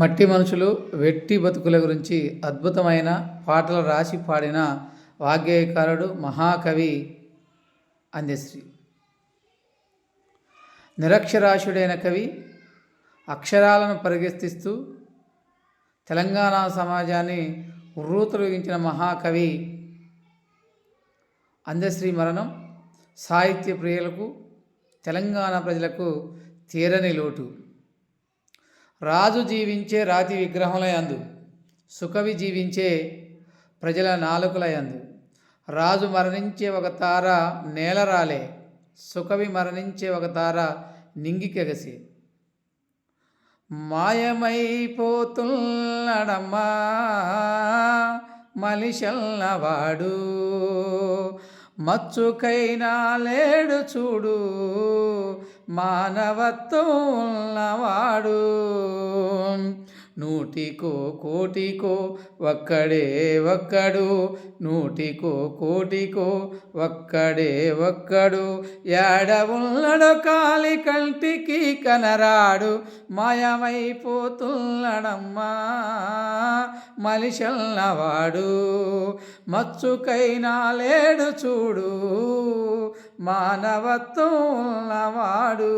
మట్టి మనుషులు వెట్టి బతుకుల గురించి అద్భుతమైన పాటలు రాసి పాడిన వాగ్గేయకారుడు మహాకవి అందశ్రీ నిరక్షరాశుడైన కవి అక్షరాలను పరిగెత్తిస్తూ తెలంగాణ సమాజాన్ని ఉర్రూతలుగించిన మహాకవి అందశ్రీ మరణం సాహిత్య ప్రియులకు తెలంగాణ ప్రజలకు తీరని లోటు. రాజు జీవించే రాతి విగ్రహములయందు సుకవి జీవించే ప్రజల నాలుకలయందు రాజు మరణించే ఒక తార నేలరాలే సుకవి మరణించే ఒక తార నింగికెగసి. మాయమైపోతున్నడమ్మా మలిషల్లవాడు మచ్చుకైనా లేడు చూడు మానవత్వం ఉన్నవాడు నూటికో కోటికో ఒక్కడే ఒక్కడు. నూటికో కోటికో ఒక్కడే ఒక్కడు. ఏడ ఉన్నడు కాలి కంటికి కనరాడు. మాయమైపోతున్నడమ్మా. మలిషల్లవాడు మచ్చుకైనా లేడు చూడు మానవత్వం ఉన్నవాడు